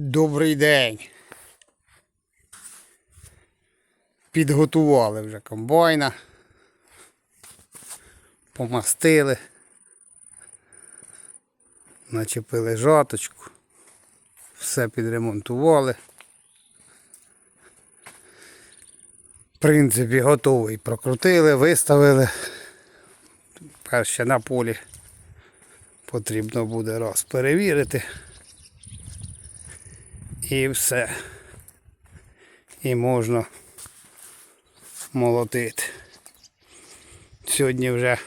Добрий день. Підготували вже комбайна. Помастили. Начепили жаточку. Все підремонтували. В принципі, готовий. Прокрутили, виставили. Перше на полі потрібно буде раз перевірити. І все. І можна молотити. Сьогодні вже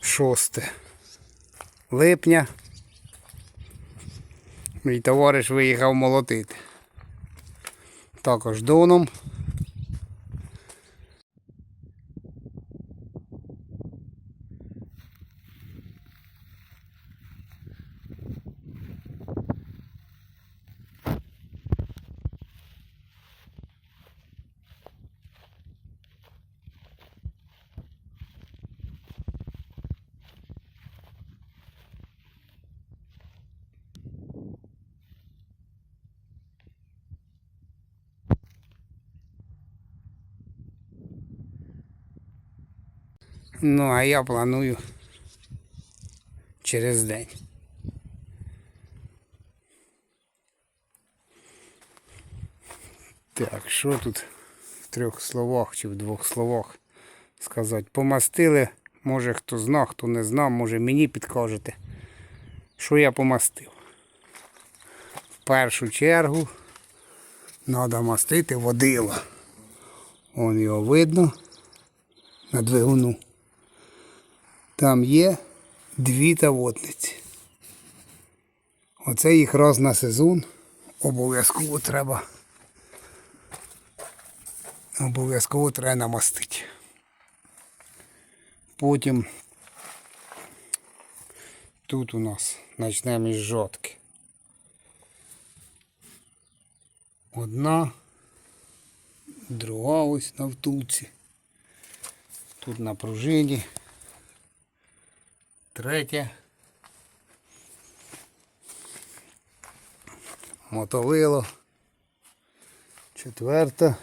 6 липня. Мій товариш виїхав молотити. Також доном. Ну, а я планую через день. Так, що тут в трьох словах чи в двох словах сказати? Помастили, може хто знав, хто не знав, може мені підкажете, що я помастив. В першу чергу треба мастити водила. Вон його видно на двигуну. Там є дві тавотниці. Оце їх раз на сезон. Обов'язково треба. Обов'язково треба намастити. Потім тут у нас почнемо із жодки. Одна, друга ось на втулці. Тут на пружині. Третя. Мотовило. Четверта.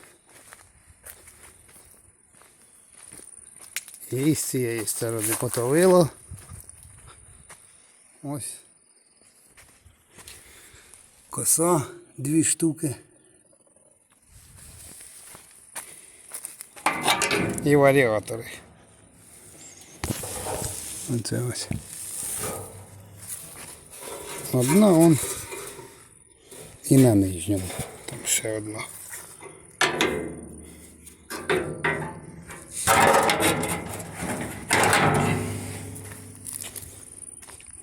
І з цієї сторони мотовило. Ось. Коса дві штуки. І варіатори. Оце ось. Одна он і на нижньому. Там ще одна.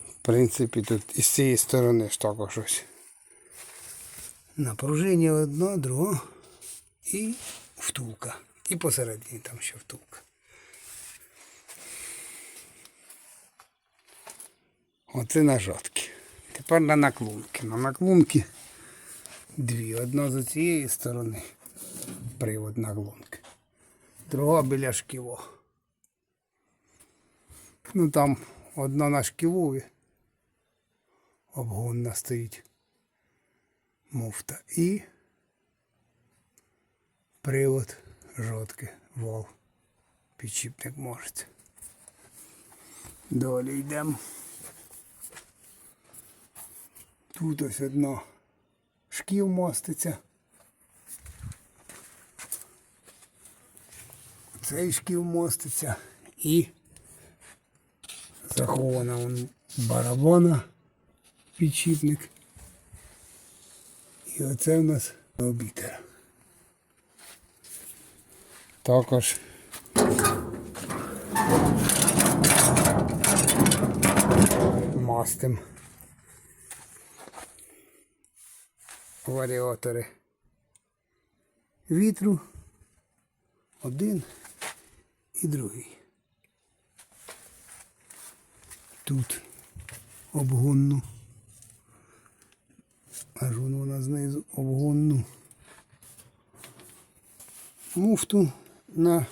В принципі, тут із цієї сторони ж також ось. Напруження одна, друга і втулка. І посередині там ще втулка. Оце на жатки. Тепер на наклонки. На наклонки дві. Одна з цієї сторони привод наклонки. Друга біля шківо. Ну там одна на шківові. Обгонна стоїть. Муфта. І привод жодки. Вал. Підчіпник можеться. Далі йдемо. Тут ось одна шків моститься. Цей шків моститься і захована вон барабана, підшипник. І оце в нас обітер. Також мастим. Варіатори вітру. Один і другий. Тут обгонну. Аж вон вона знизу обгонну. Муфту на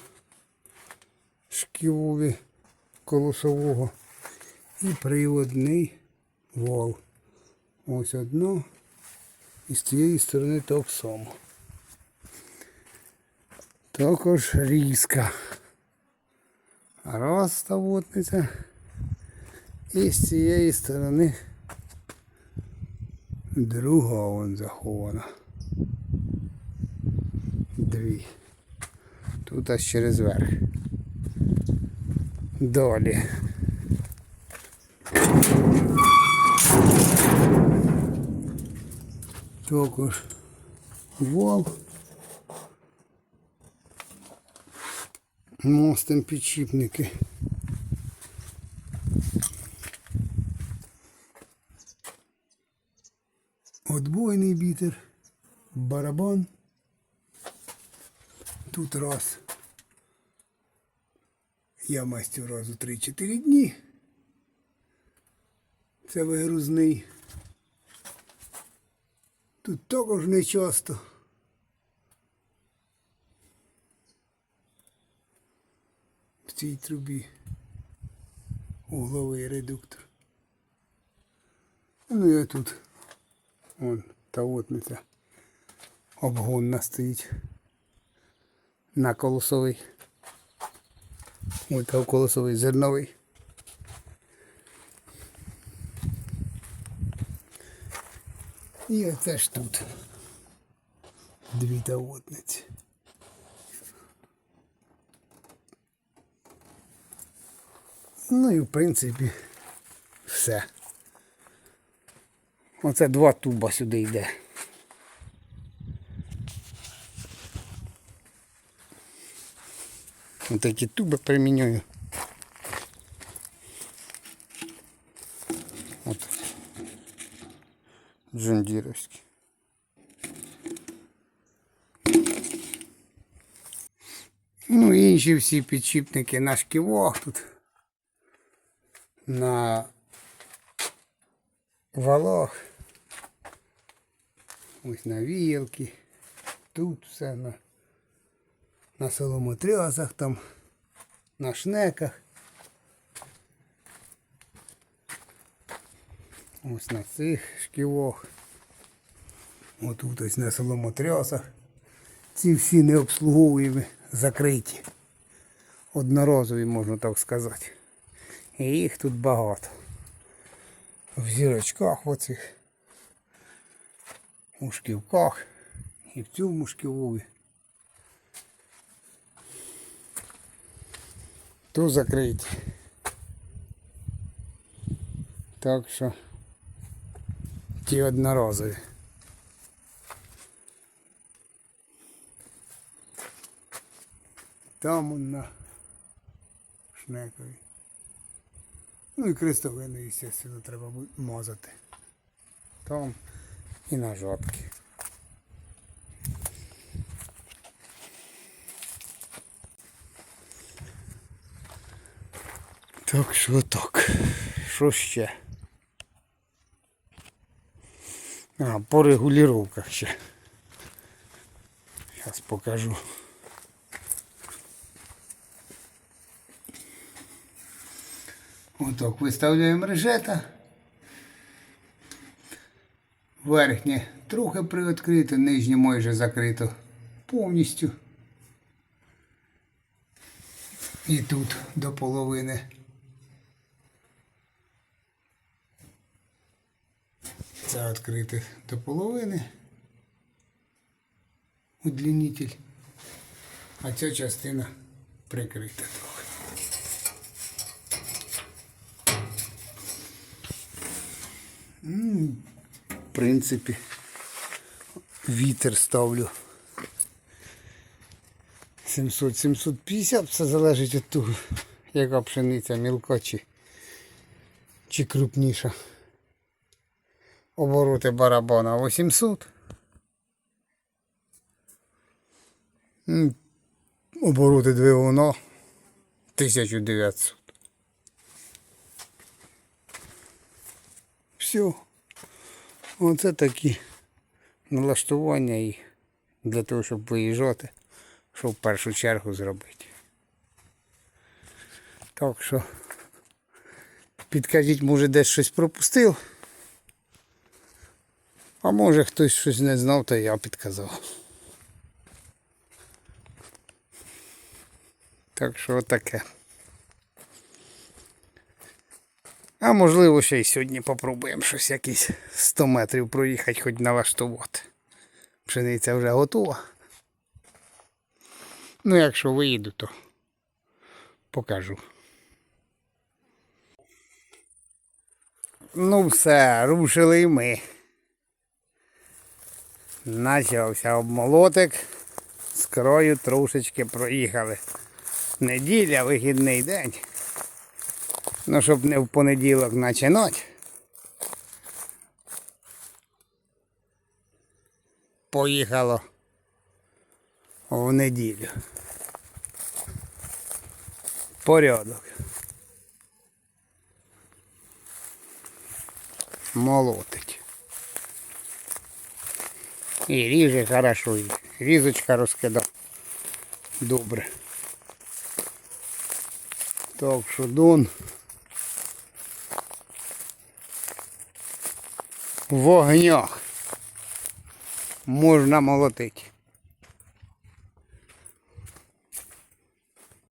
шківові колосового і приводний вал. Ось одно І з цієї сторони так. Також різка. Раз ставотниця. І з цієї сторони друга вон захована. Дві. Тут аж через верх. Далі. Також вал. Мостом підшипники. Отбойний бітер, барабан. Тут раз. Я мастю раз у 3-4 дні. Це вигрузний. Тут також не часто. В цій трубі угловий редуктор. Ну і тут вон та отниця обгонна стоїть на колосовий. Ой, та колосовий зерновий. І оце ж тут дві тавотниці. Ну і в принципі все. Оце два туба сюди йде. Ось такі туби примінюю. Джундіровські. Ну і інші всі підшипники на шківах тут. На валах. Ось на віялки. Тут все на, на соломотрясах там, на шнеках. Ось на цих шківах. Отут ось на соломотрясах. Ці всі не обслуговуємі, закриті. Одноразові, можна так сказати. І їх тут багато. В зірочках оцих, у шківках і в цьому шківові. Тут закриті. Так що ті одноразові. Там на шнекові. Ну і крестовини, звісно, треба мазати. Там і на жопки. Так що так. Що ще? А, по регулировках ще. Зараз покажу. Отак виставляємо решета. Верхнє трохи приоткрите, нижнє майже закрито повністю. І тут до половини. Це відкрите до половини. Удлінитель. А ця частина прикрита трохи. В принципі, вітер ставлю. 700-750, все залежить від того, яка пшениця мілка чи, чи крупніша. Обороти барабана 800. Обороти двигуна 1900. Все. Оце такі налаштування і для того, щоб виїжджати, що в першу чергу зробити. Так що підкажіть, може десь щось пропустив. А може хтось щось не знав, то я підказав. Так що таке. А можливо, ще й сьогодні попробуємо щось якісь 100 метрів проїхати, хоч налаштувати. Пшениця вже готова. Ну, якщо виїду, то покажу. Ну все, рушили і ми. Почався обмолотик. З краю трошечки проїхали. Неділя, вихідний день. Ну, щоб не в понеділок починати. Поїхало в неділю. Порядок. Молотить. І ріже хорошо, і різочка розкидав. Добре. Так шудон. В вогнях можна молотити.